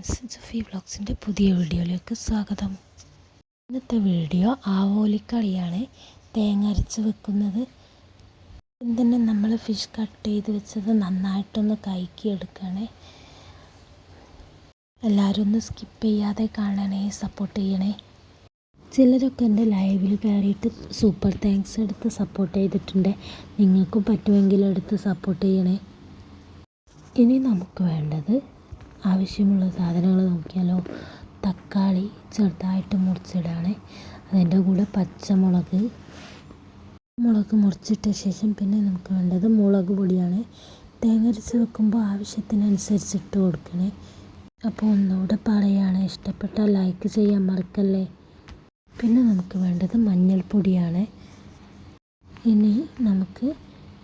Friends Sufi വ്ളോഗ്സിന്റെ പുതിയ വീഡിയോയിലേക്ക് സ്വാഗതം. ഇന്നത്തെ വീഡിയോ ആവോലിക്കളിയാണ് തേങ്ങ അരച്ച് വെക്കുന്നത്. തന്നെ നമ്മൾ ഫിഷ് കട്ട് ചെയ്ത് വെച്ചത് നന്നായിട്ടൊന്ന് കൈക്കി എടുക്കണേ. എല്ലാവരും ഒന്ന് സ്കിപ്പ് ചെയ്യാതെ കാണണേ സപ്പോർട്ട് ചെയ്യണേ. ചിലരൊക്കെ എന്റെ ലൈവിൽ കയറിയിട്ട് സൂപ്പർ താങ്ക്സ് എടുത്ത് സപ്പോർട്ട് ചെയ്തിട്ടുണ്ട്. നിങ്ങൾക്കും പറ്റുമെങ്കിൽ എടുത്ത് സപ്പോർട്ട് ചെയ്യണേ. ഇനി നമുക്ക് വേണ്ടത് ആവശ്യമുള്ള സാധനങ്ങൾ നോക്കിയാലോ? തക്കാളി ചെറുതായിട്ട് മുറിച്ചിടുകയാണ് അതിന്റെ കൂടെ പച്ചമുളക്. മുളക് മുറിച്ചിട്ട ശേഷം പിന്നെ നമുക്ക് വേണ്ടത് മുളക് പൊടിയാണ്. തേങ്ങ അരച്ച് വെക്കുമ്പോൾ ആവശ്യത്തിനനുസരിച്ച് ഇട്ട് കൊടുക്കണേ. അപ്പോൾ ഒന്നുകൂടെ പറയുകയാണ് ഇഷ്ടപ്പെട്ട ലൈക്ക് ചെയ്യാൻ മറക്കല്ലേ? പിന്നെ നമുക്ക് വേണ്ടത് മഞ്ഞൾപ്പൊടിയാണ്. ഇനി നമുക്ക്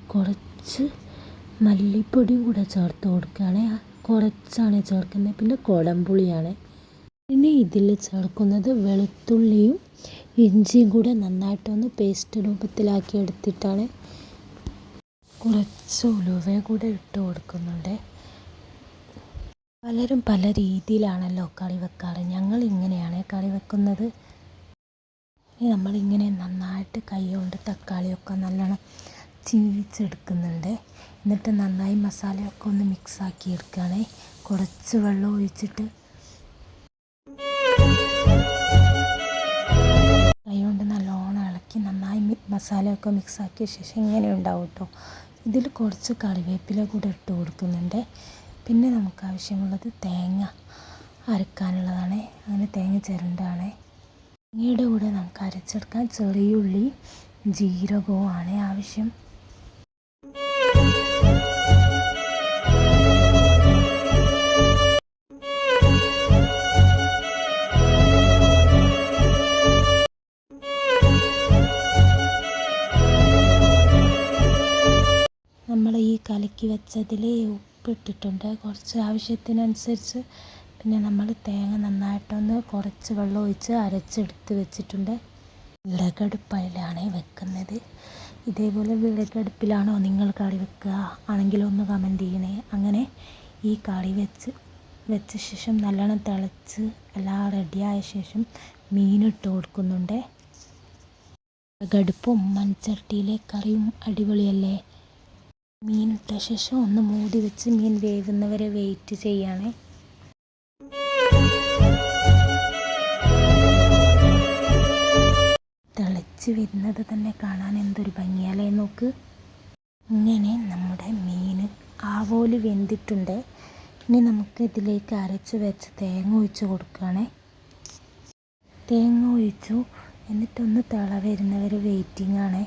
കുറച്ച് മല്ലിപ്പൊടിയും കൂടെ ചേർത്ത് കൊടുക്കുകയാണ്. കുറച്ചാണ് ചേർക്കുന്നത്. പിന്നെ കുടംപുളിയാണ് പിന്നെ ഇതിൽ ചേർക്കുന്നത് വെളുത്തുള്ളിയും ഇഞ്ചിയും കൂടെ നന്നായിട്ടൊന്ന് പേസ്റ്റ് രൂപത്തിലാക്കി എടുത്തിട്ടാണ് കുറച്ച് ഉലുവയും കൂടെ ഇട്ട് കൊടുക്കുന്നുണ്ട്. പലരും പല രീതിയിലാണല്ലോ കറി വെക്കാറ്. ഞങ്ങൾ ഇങ്ങനെയാണ് കറി വെക്കുന്നത്. നമ്മളിങ്ങനെ നന്നായിട്ട് കൈ കൊണ്ട് തക്കാളിയൊക്കെ നല്ലോണം ചീവിച്ചെടുക്കുന്നുണ്ട് എന്നിട്ട് നന്നായി മസാലയൊക്കെ ഒന്ന് മിക്സാക്കി എടുക്കുകയാണ്. കുറച്ച് വെള്ളം ഒഴിച്ചിട്ട്. കൈ കൊണ്ട് നല്ലോണം ഇളക്കി നന്നായി മസാലയൊക്കെ മിക്സാക്കിയ ശേഷം ഇങ്ങനെ ഉണ്ടാവും കേട്ടോ ഇതിൽ കുറച്ച് കറിവേപ്പില കൂടെ ഇട്ട് കൊടുക്കുന്നുണ്ട്. പിന്നെ നമുക്ക് ആവശ്യമുള്ളത് തേങ്ങ അരക്കാനുള്ളതാണ്. അങ്ങനെ തേങ്ങ ചിരണ്ടാണ്. തേങ്ങയുടെ കൂടെ നമുക്ക് അരച്ചെടുക്കാൻ ചെറിയുള്ളി ജീരകവും ആണ് ആവശ്യം. കലക്കി വെച്ചതിൽ ഉപ്പിട്ടിട്ടുണ്ട്. കുറച്ച് ആവശ്യത്തിനനുസരിച്ച് പിന്നെ നമ്മൾ തേങ്ങ നന്നായിട്ടൊന്ന് കുറച്ച് വെള്ളം ഒഴിച്ച് അരച്ചെടുത്ത് വെച്ചിട്ടുണ്ട്. വിറകടുപ്പിലാണ് വെക്കുന്നത്. ഇതേപോലെ വിറകടുപ്പിലാണോ നിങ്ങൾ കറി വെക്കുക? ആണെങ്കിലൊന്ന് കമന്റ് ചെയ്യണേ. അങ്ങനെ ഈ കറി വെച്ച് വെച്ച ശേഷം നല്ലോണം തിളച്ച് എല്ലാം റെഡിയായ ശേഷം മീനിട്ട് കൊടുക്കുന്നുണ്ട്. വിറകടുപ്പും മൺചട്ടിയിലെ കറിയും അടിപൊളിയല്ലേ? മീനിട്ട ശേഷം ഒന്ന് മൂടി വെച്ച് മീൻ വേകുന്നവരെ വെയിറ്റ് ചെയ്യണേ. തിളച്ച് വരുന്നത് തന്നെ കാണാൻ എന്തൊരു ഭംഗിയാലേ നോക്ക്. ഇങ്ങനെ നമ്മുടെ മീൻ ആവോൽ വെന്തിട്ടുണ്ട്. ഇനി നമുക്ക് ഇതിലേക്ക് അരച്ച് വെച്ച് തേങ്ങ ഒഴിച്ച് കൊടുക്കുകയാണേ തേങ്ങ ഒഴിച്ചു. എന്നിട്ടൊന്ന് തിള വരുന്നവർ വെയിറ്റിംഗ് ആണേ.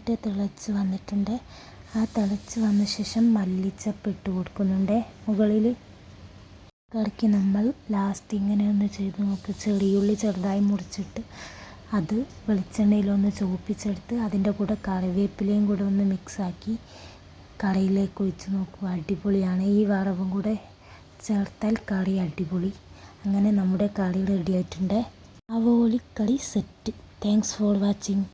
നന്നായിട്ട് തിളച്ച് വന്നിട്ടുണ്ട്. ആ തിളച്ച് വന്ന ശേഷം മല്ലിച്ചപ്പ് ഇട്ട് കൊടുക്കുന്നുണ്ട്. മുകളിൽ കറിക്ക് നമ്മൾ ലാസ്റ്റ് ഇങ്ങനെ ഒന്ന് ചെയ്ത് നോക്ക്. ചെറിയുള്ളി ചെറുതായി മുറിച്ചിട്ട് അത് വെളിച്ചെണ്ണയിലൊന്ന് ചുവപ്പിച്ചെടുത്ത് അതിന്റെ കൂടെ കറിവേപ്പിലയും കൂടെ ഒന്ന് മിക്സാക്കി കറിയിലേക്ക് ഒഴിച്ച് നോക്കുക. അടിപൊളിയാണ്. ഈ വറവും കൂടെ ചേർത്താൽ കറി അടിപൊളി. അങ്ങനെ നമ്മുടെ കറി റെഡി ആയിട്ടുണ്ട്. അവോലിക്കറി സെറ്റ് താങ്ക്സ് ഫോർ വാച്ചിങ്